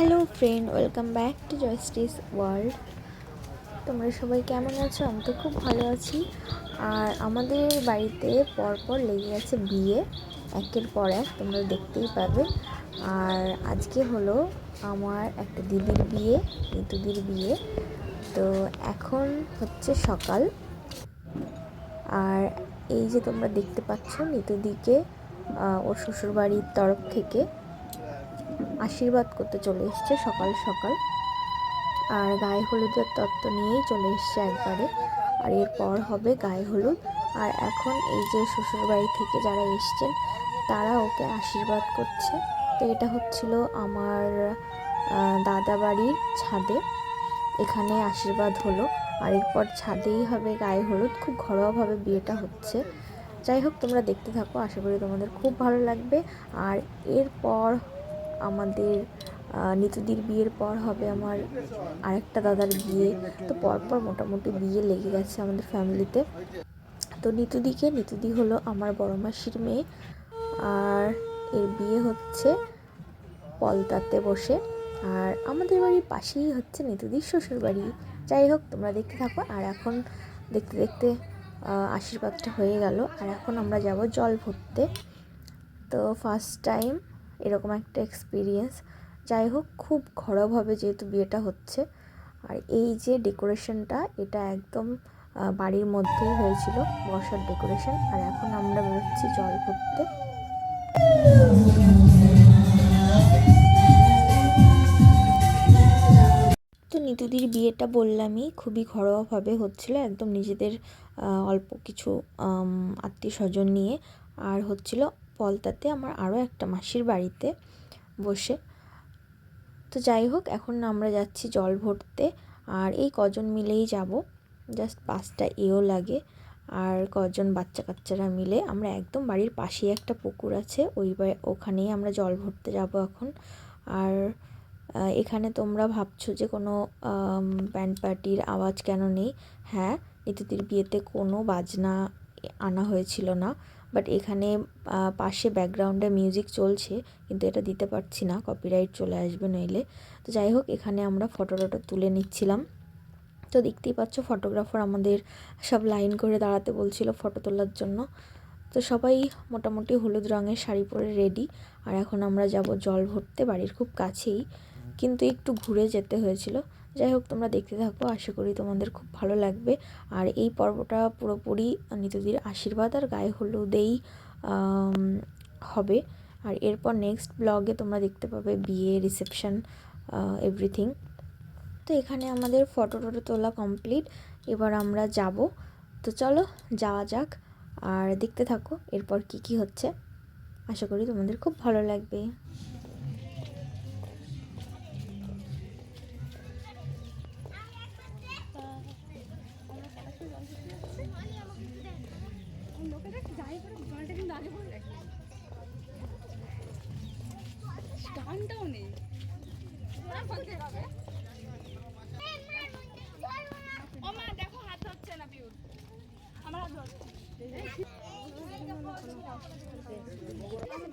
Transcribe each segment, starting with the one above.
Hello friend welcome back to জয়স্টিস world তোমরা সবাই কেমন আছো? আমি তো খুব ভালো আছি। আর আমাদের বাড়িতে পরপর লেগে গেছে বিয়ে। একের পর এক, তোমরা দেখতেই পাবে। আর আজকে হলো আমার একটা দিদির বিয়ে নিতুদির বিয়ে। তো এখন হচ্ছে সকাল। আর এই যে তোমরা দেখতে পাচ্ছ নিতুদিকে ওর শ্বশুরবাড়ির তরফ থেকে আশীর্বাদ করতে চলে এসছে সকাল সকাল। আর গায়ে হলুদের তত্ত্ব নিয়েই চলে এসছে একবারে। আর এরপর হবে গায়ে হলুদ। আর এখন এই যে শ্বশুরবাড়ি থেকে যারা এসছেন তারা ওকে আশীর্বাদ করছে। তো এটা হচ্ছিল আমার আহ, দাদা বাড়ির ছাদে। এখানে আশীর্বাদ হলো। আর এরপর ছাদেই হবে গায়ে হলুদ। খুব ঘরোয়াভাবে বিয়েটা হচ্ছে। যাই হোক তোমরা দেখতে থাকো। আশা করি তোমাদের খুব ভালো লাগবে। আর এরপর আমাদের নিতুদির বিয়ের পর হবে আমার আরেকটা দাদার বিয়ে। তো পরপর মোটামুটি বিয়ে লেগে গেছে আমাদের ফ্যামিলিতে। তো নিতুদিকে, নিতুদি হলো আমার বড় মাসির মেয়ে। আর এর বিয়ে হচ্ছে পলতাতে বসে। আর আমাদের বাড়ির পাশেই হচ্ছে নিতুদির শ্বশুর বাড়ি। যাই হোক, তোমরা দেখতে থাকো। আর এখন দেখতে দেখতে আশীর্বাদটা হয়ে গেল। আর এখন আমরা যাব জল ভরতে। তো ফার্স্ট টাইম এরকম একটা এক্সপিরিয়েন্স যাই হোক, খুব ঘরোয়াভাবে যেহেতু বিয়েটা হচ্ছে। আর এই যে ডেকোরেশনটা এটা একদম বাড়ির মধ্যেই হয়েছিল বসার ডেকোরেশন আর এখন আমরা বেরোচ্ছি জল ভরতে। তো নিতুদির বিয়েটা বললামই, খুবই ঘরোয়াভাবে হচ্ছিল। একদম নিজেদের অল্প কিছু আত্মীয় স্বজন নিয়ে। আর হচ্ছিল পলতাতে আমার আরও একটা মাসির বাড়িতে বসে। তো যাই হোক, এখন আমরা যাচ্ছি জল ভরতে। আর এই কজন মিলেই যাব। জাস্ট পাঁচটা এও লাগে। আর কজন বাচ্চা কাচ্চারা মিলে। আমরা একদম বাড়ির পাশেই একটা পুকুর আছে। ওই ওখানেই আমরা জল ভরতে যাব এখন। আর এখানে তোমরা ভাবছ যে কোনো ব্যান্ড পার্টির আওয়াজ কেন নেই? হ্যাঁ নিতুতির বিয়েতে কোনো বাজনা আনা হয়েছিল না বাট এখানে পাশে ব্যাকগ্রাউন্ডে মিউজিক চলছে, কিন্তু এটা দিতে পারছি না কপিরাইট চলে আসবে নইলে। তো যাই হোক, এখানে আমরা ফটো টটো তুলে নিচ্ছিলাম। তো দেখতেই পাচ্ছ ফটোগ্রাফার আমাদের সব লাইন করে দাঁড়াতে বলছিল ফটো তোলার জন্য। তো সবাই মোটামুটি হলুদ রঙের শাড়ি পরে রেডি আর এখন আমরা যাব জল ভরতে, বাড়ির খুব কাছেই। কিন্তু একটু ঘুরে যেতে হয়েছিল। যাই হোক, তোমরা দেখতে থাকো, আশা করি তোমাদের খুব ভালো লাগবে। আর এই পর্বটা পুরোপুরি নিতুদির আশীর্বাদ আর গায়ে হলুদেই হবে। আর এরপর নেক্সট ব্লগে তোমরা দেখতে পাবে বিয়ে রিসেপশন এভরিথিং তো এখানে আমাদের ফটো টটো তোলা কমপ্লিট এবার আমরা যাব। তো চলো, যাওয়া যাক। আর দেখতে থাকো, এরপর কি কি হচ্ছে। আশা করি তোমাদের খুব ভালো লাগবে। স্টানটাও নেই দেখো হাত হচ্ছে না পিউর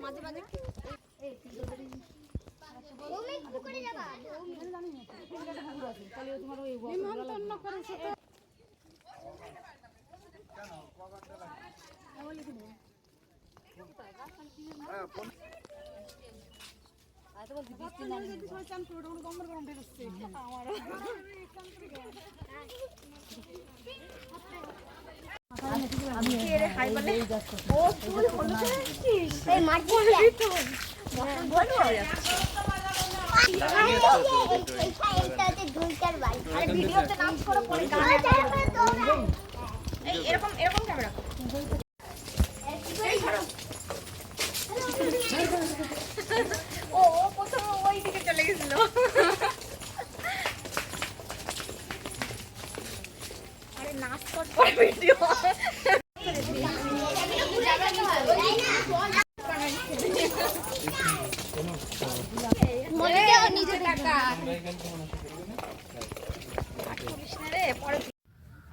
মাঝে মাঝে নিমন্ত্রণ এই এরকম এরকম ক্যামেরা ও ও প্রথমে ওই দিকে চলে গেছিল আরে নাচ কর পর ভিডিও নিজে টাকা রে পরে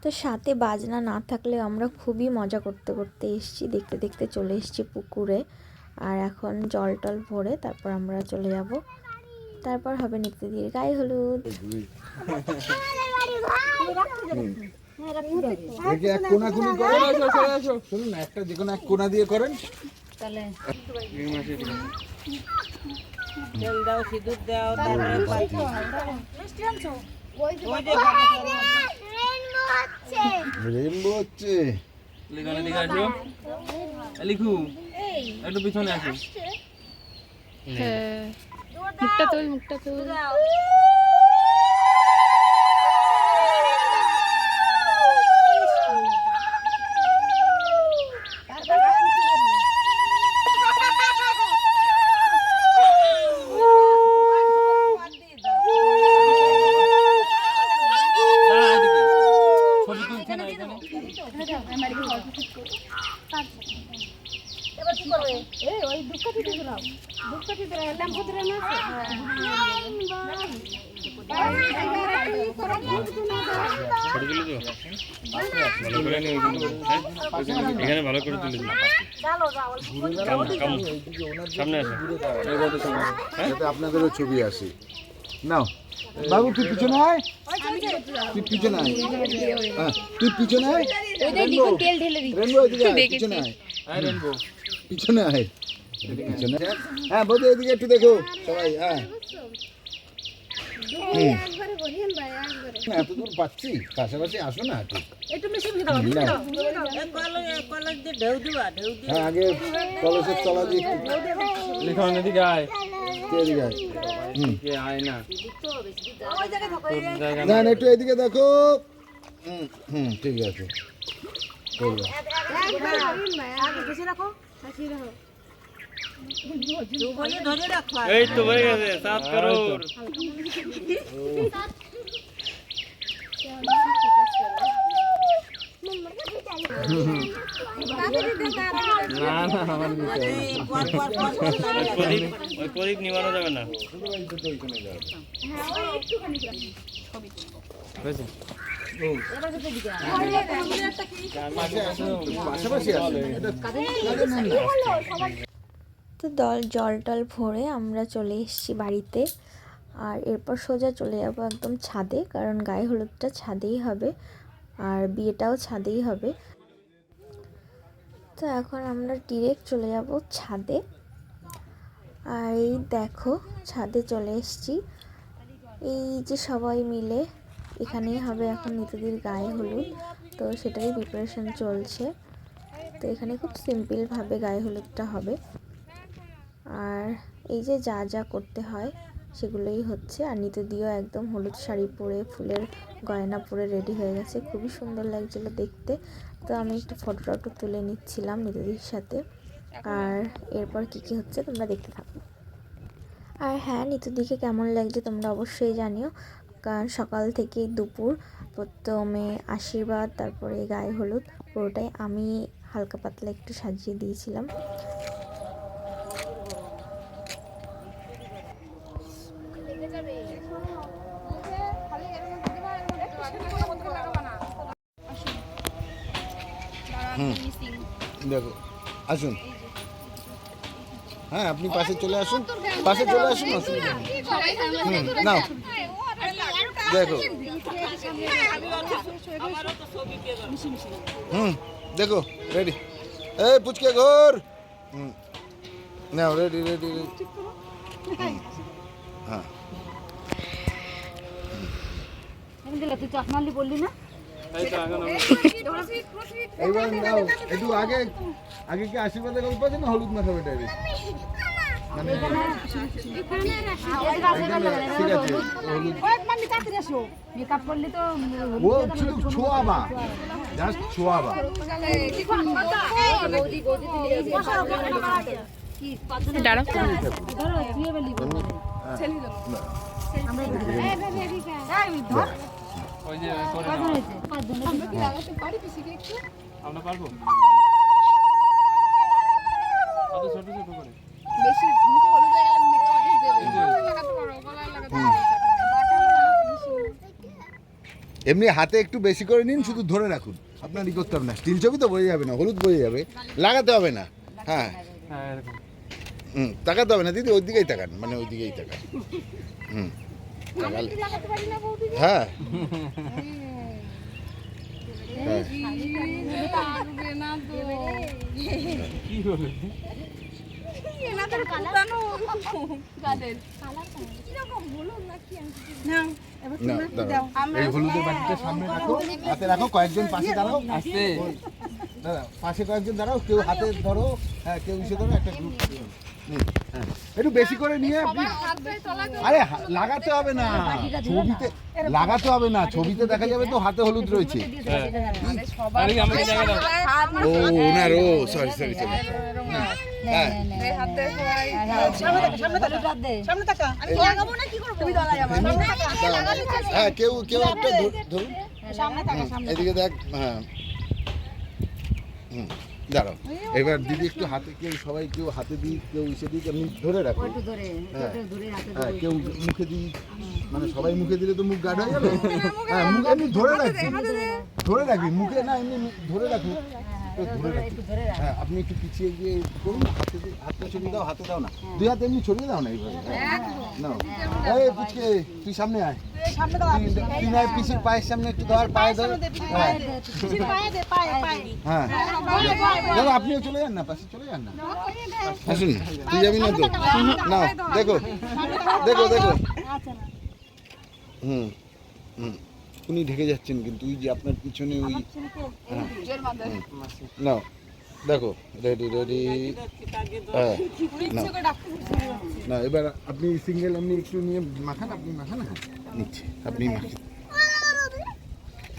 তো সাথে বাজনা না থাকলে আমরা খুবই মজা করতে করতে এসেছি দেখতে দেখতে চলে এসেছি পুকুরে। আর এখন জল টল ভরে তারপর আমরা চলে যাব। তারপর হবে নিত্যদির গায়ে হলুদ। একটা যে কোনো এক কোনা দিয়ে করেন। তেল দাও সিঁদুর দাও তারপরে রেনবো হচ্ছে। লিখানে দিকে আসো লিখু একটু পিছনে আসো। মুখটা তুল মুখটা তুল দাঁড়া এদিকে ছবি তুলছে না এখানে এখানে ভালো করে তুলে দিন। সামনে আসো। আপনাদেরও ছবি আসে। নাও। বাবু তুই পিছনে আয়। তুই পিছনে আয়। হ্যাঁ, তুই পিছনে আয়। রেনবো পিছনে আয় পিছনে আয়। পিছনে হ্যাঁ বৌদি এদিকে একটু দেখো সবাই হ্যাঁ। এত দূর পাচ্ছি পাশাপাশি আসো না একটু। হ্যাঁ আগে কলসের তলা দিয়ে একটু লিখানে আয়। এদিকে আয়। হুম। আয় না? না না, একটু এদিকে দেখো। হুম হুম ঠিক আছে। ঠিক আছে বলে রাখো। এই তো হয়ে গেছে সাত করোড় না না আমার। প্রদীপ ওই প্রদীপ নিবানো যাবে না। পাশাপাশি আছে। তো দল, জল টল ভরে আমরা চলে এসেছি বাড়িতে। আর এরপর সোজা চলে যাব একদম ছাদে, কারণ গায়ে হলুদটা ছাদেই হবে আর বিয়েটাও ছাদেই হবে। তো এখন আমরা ডিরেক্ট চলে যাব ছাদে। আর এই দেখো, ছাদে চলে এসেছি। এই যে সবাই মিলে এখানেই হবে এখন নিতুদির গায়ে হলুদ, তো সেটাই প্রিপারেশন চলছে। তো এখানে খুব সিম্পলভাবে গায়ে হলুদটা হবে। আর এই যে যা যা করতে হয় সেগুলোই হচ্ছে। আর নিতুদিও একদম হলুদ শাড়ি পরে ফুলের গয়না পরে রেডি হয়ে গেছে। খুবই সুন্দর লাগছিল দেখতে। তো আমি একটু ফটো টটো তুলে নিচ্ছিলাম নিতুদির সাথে। আর এরপর কি কি হচ্ছে তোমরা দেখতে থাকো। আর হ্যাঁ নিতুদিকে কেমন লাগছে তোমরা অবশ্যই জানিও। কারণ সকাল থেকে দুপুর প্রথমে আশীর্বাদ তারপরে গায়ে হলুদ পুরোটাই আমি হালকা পাতলা একটু সাজিয়ে দিয়েছিলাম। আসুন। হ্যাঁ আপনি পাশে চলে আসুন। পাশে চলে আসুন অসুবিধা হুম নাও। দেখো। হুম দেখো রেডি এই পুচকে ঘর। হুম নাও রেডি রেডি হ্যাঁ। এই তো এখন আমি এইবার নাও একটু আগে আগে কি আশীর্বাদের গল্প আছে না হলুদ মাখাবে ডাইরেক্ট একদম ঠিক আছে। হলুদ ও শুধু ছোঁয়াবা জাস্ট ছোঁয়াবা। দাঁড়াও। ওই যে করে নাও। আমরা পারব? কত ছোট ছোট করে? বেশি মুখে হলুদ হয়ে গেলে মেকআপ লাগাতে পারো গলায় লাগাতে এমনি হাতে একটু বেশি করে নিন শুধু ধরে রাখুন। আপনার ই করতে হবে না। স্টিল ছবি তো বয়ে যাবে না হলুদ বয়ে যাবে। লাগাতে হবে না। হ্যাঁ। হ্যাঁ হুম তাকাতে হবে না দিদি ওই দিকেই তাকান মানে ওই দিকেই তাকান। হুম। হ্যাঁ হ্যাঁ কি হলো না দাঁড়াও এই হলুদের বাটিটা সামনে রাখো। হাতে রাখো কয়েকজন পাশে দাঁড়াও। আস্তে দাঁড়াও পাশে কয়েকজন দাঁড়াও কেউ হাতে ধরো হ্যাঁ কেউ ইসে ধরো একটা গ্রুপ হ্যাঁ। একটু বেশি করে নিয়ে আরে হা- লাগাতে হবে না। ছবিতে লাগাতে হবে না। ছবিতে দেখা যাবে তো হাতে হলুদ রয়েছে। আরে আমাকে জায়গা দাও ও ওনার ও সরি সরি সরি হ্যাঁ হ্যাঁ কেউ কেউ একটা ধরুন। হুম, এদিকে দেখ হ্যাঁ। হুম দাঁড়াও। এবার দিদি একটু হাতে কেউ সবাই কেউ হাতে দিই কেউ ইসে দিই এমনি ধরে রাখো। হ্যাঁ। হ্যাঁ কেউ মুখে দিই মানে সবাই মুখে দিলে তো মুখ গাঢ় হয়ে যাবে। হ্যাঁ মুখে এমনি ধরে রাখবি ধরে রাখবি। মুখে না এমনি ধরে রাখবি। হ্যাঁ আপনি একটু পিছিয়ে গিয়ে করুন হাতে দিয়ে- হাতে ছড়িয়ে দাও হাতে দাও না। দুই হাতে এমনি ছড়িয়ে দাও না এইভাবে। হ্যাঁ। নাও এই পুচকে তুই সামনে আয়। তুই- তুই নয় পিসির পায়ের সামনে একটু দেওয়ার পায়ে ধর। হ্যাঁ। হ্যাঁ। দাদা আপনিও চলে যান না পাশে চলে যান না। আসুন তুই যাবি না তো? নাও দেখো। দেখো দেখো। হুম হুম। উনি ঢেকে যাচ্ছেন কিন্তু ওই যে আপনার পিছনে ওই হ্যাঁ। নাও দেখো রেডি রেডি হ্যাঁ। না। এবার আপনি সিঙ্গেল আপনি একটু নিয়ে মাখান আপনি মাখান হ্যাঁ। নিচ্ছে আপনি মাখান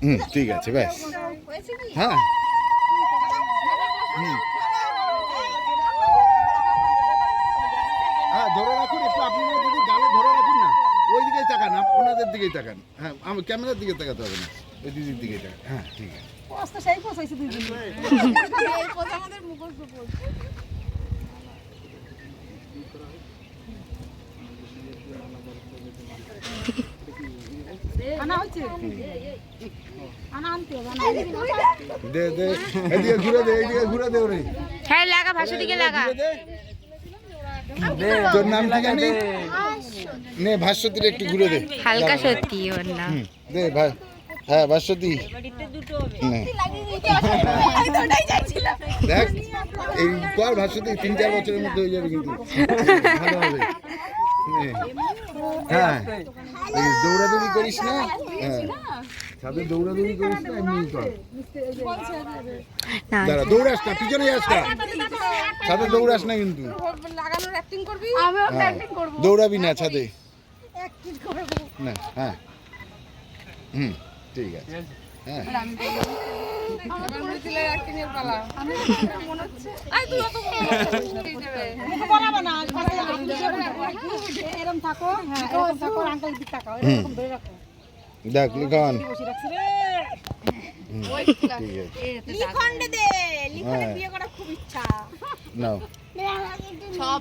হুম ঠিক আছে ব্যাস। হ্যাঁ। হুম হ্যাঁ ধরে রাখুন একটু আপনি না যদি গালে ধরে রাখুন না ওই দিকেই তাকান ওনাদের দিকেই তাকান। হ্যাঁ আমার ক্যামেরার দিকে তাকাতে হবে না। ওই দিদির দিকে তাকান। হ্যাঁ ঠিক আছে। দে দে। এদিকে ঘুরে দে এদিকে ঘুরে দে ওরে। হ্যাঁ লাগা ভাষা দিকে লাগা। দে। তোর নাম কি জানি নে ভাস্বতীর একটু ঘুরে দে। হালকা সত্যি ওর নাম। হুম, দে ভাই হ্যাঁ ভাস্বতী। নে। দেখ এই কর ভাস্বতী তিন চার বছরের মধ্যে হয়ে যাবে কিন্তু। ভালো হবে। হ্যাঁ দৌড়াদৌড়ি করিস না? হ্যাঁ। সাথে দৌড়াদৌড়ি করিস না এমনি কর। দাঁড়া দৌড়াস না পিছনে যাস না। ছাদে দৌড়াস না কিন্তু। হ্যাঁ দৌড়াবি না ছাদে। না হ্যাঁ। হুম ঠিক আছে। হ্যাঁ। দেখ লিখন। হুম, ঠিক আছে। লিখন্ডে দে। বিয়ে করার খুব ইচ্ছা। নাও। নাও।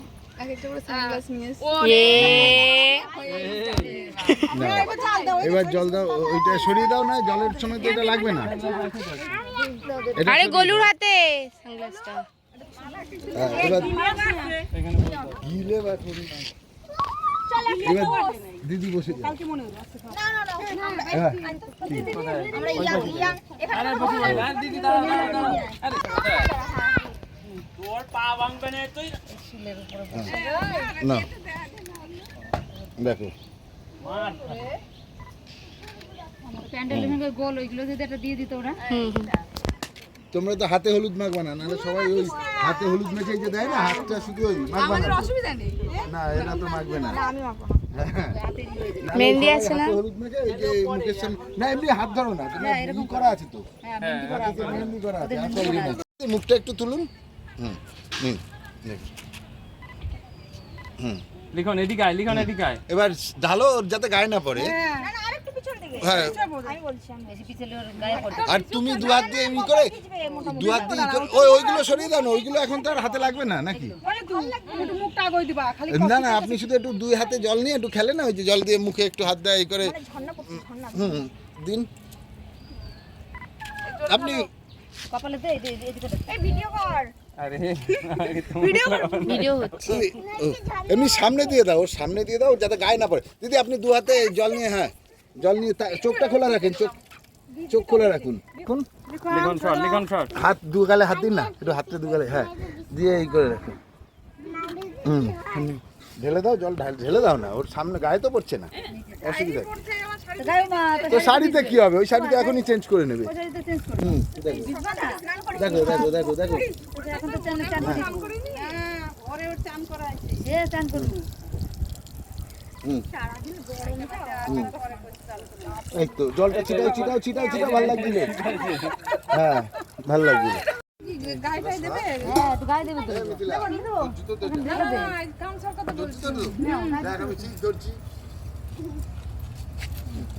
এবার জল দাও ওইটা সরিয়ে দাও না জলের সময় তো এটা লাগবে না আরে গলুর হাতে সানগ্লাসটা হ্যাঁ, এবার গিলে বা এবার দিদি বসে হ্যাঁ, দেখো। তোমরা তো হাতে হলুদ মাখবা না নাহলে সবাই ওই হাতে হলুদ মেখে যে দেয় না হাতটা শুধু ওই মাখবা না। না এটা তো মাখবে না। হ্যাঁ। নাহলে মেহেন্দি আছে না? হলুদ মেখে এই যে মুখের সামনে না এমনি হাত ধরো না তোমার করা। আছে তো। মেহেন্দি করা আছে। না। মুখটা একটু তুলুন। হুম নিন হুম। লিখন এদিকে আয় লিখন এদিকে আয়। এবার ঢালো যাতে গায়ে না পড়ে। হ্যাঁ আর তুমি দু হাত দিয়ে এমনি করে দু হাত দিয়ে ই করে- ওই ওইগুলো সরিয়ে দাও না ওইগুলো এখন তো আর হাতে লাগবে না নাকি? না না আপনি শুধু একটু দুই হাতে জল নিয়ে একটু খেলে না ওই যে জল দিয়ে মুখে একটু হাত দেয় এই করে। হুম দিন। আপনি এই ভিডিও কর। আরে ও, এমনি সামনে দিয়ে দাও ওর সামনে দিয়ে দাও যাতে গায়ে না পড়ে। দিদি আপনি দু হাতে জল নিয়ে হ্যাঁ জল নিয়ে তা- চোখটা খোলা রাখেন চোখ চোখ খোলা রাখুন। হাত দু গালে হাত দিন না একটু হাতটা দু গালে হ্যাঁ দিয়ে এই করে রাখুন। হুম। ঢেলে দাও জল ঢাল ঢেলে দাও না ওর সামনে গায়ে তো পড়ছে না অসুবিধা কি? তো শাড়িতে কি হবে? ওই শাড়িতে এখনই চেঞ্জ করে নেবে। হুম দেখো। দেখো দেখো দেখো দেখো হুম। হুম। এই তো জলটা ছিটাও ছিটাও ছিটাও ছিটাও ভালো লাগছিল। হ্যাঁ ভালো লাগছিল। জুতো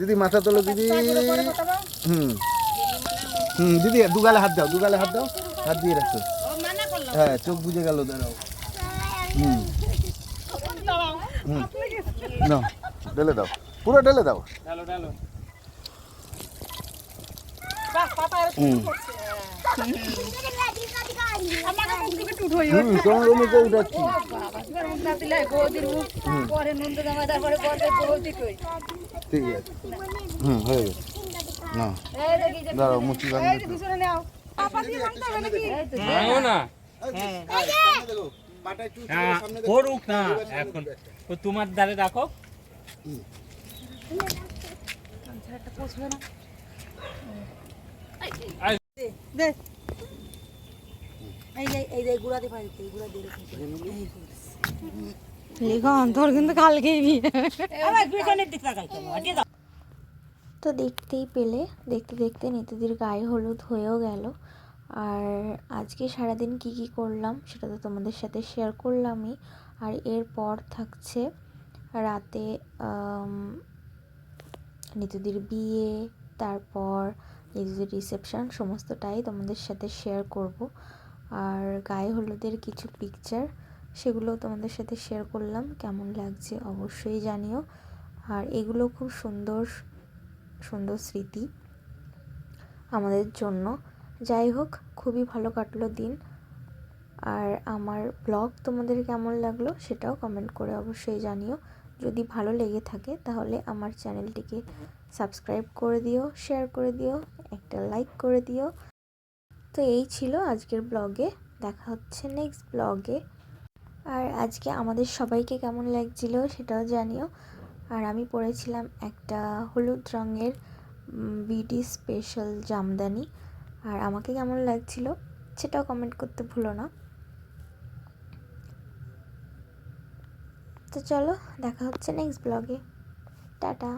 দিদি মাথা তোলো দিদি। হুম। হুম দিদি দুগালে হাত দাও দুগালে হাত দাও। হাত দিয়ে রাখো। হ্যাঁ চোখ বুঝে গেল দাঁড়াও। হুম। হুম। নাও ঢেলে দাও। পুরো ঢেলে দাও। ঢালো ঢালো। হুম। হুম। তোমার গেছে না এখন তোমার দ্বারে রাখো লিখন তোর কিন্তু কালকেই বিয়ে তো দেখতেই পেলে দেখতে দেখতে নিতুদির গায়ে হলুদ হয়েও গেল। আর আজকে সারাদিন কি কি করলাম সেটা তো তোমাদের সাথে শেয়ার করলামই। আর এরপর থাকছে রাতে নিতুদির বিয়ে তারপর নিতুদির রিসেপশন সমস্তটাই তোমাদের সাথে শেয়ার করব। আর গায়ে হলুদের কিছু পিকচার সেগুলো তোমাদের সাথে শেয়ার করলাম, কেমন লাগছে অবশ্যই জানিও। আর এগুলো খুব সুন্দর সুন্দর স্মৃতি আমাদের জন্য। যাই হোক, খুবই ভালো কাটলো দিন। আর আমার ব্লগ তোমাদের কেমন লাগল সেটাও কমেন্ট করে অবশ্যই জানিও। যদি ভালো লেগে থাকে তাহলে আমার চ্যানেলটিকে সাবস্ক্রাইব করে দিও শেয়ার করে দিও, একটা লাইক করে দিও। তো এই ছিল আজকের ব্লগে। দেখা হচ্ছে নেক্সট ব্লগে। আর আজকে আমাদের সবাইকে কেমন লাগছিল সেটাও জানিও। আর আমি পরেছিলাম একটা হলুদ রঙের বিডি স্পেশাল জামদানি। আর আমাকে কেমন লাগছিল সেটাও কমেন্ট করতে ভুলো না। তো চলো, দেখা হচ্ছে নেক্সট ব্লগে। টাটা।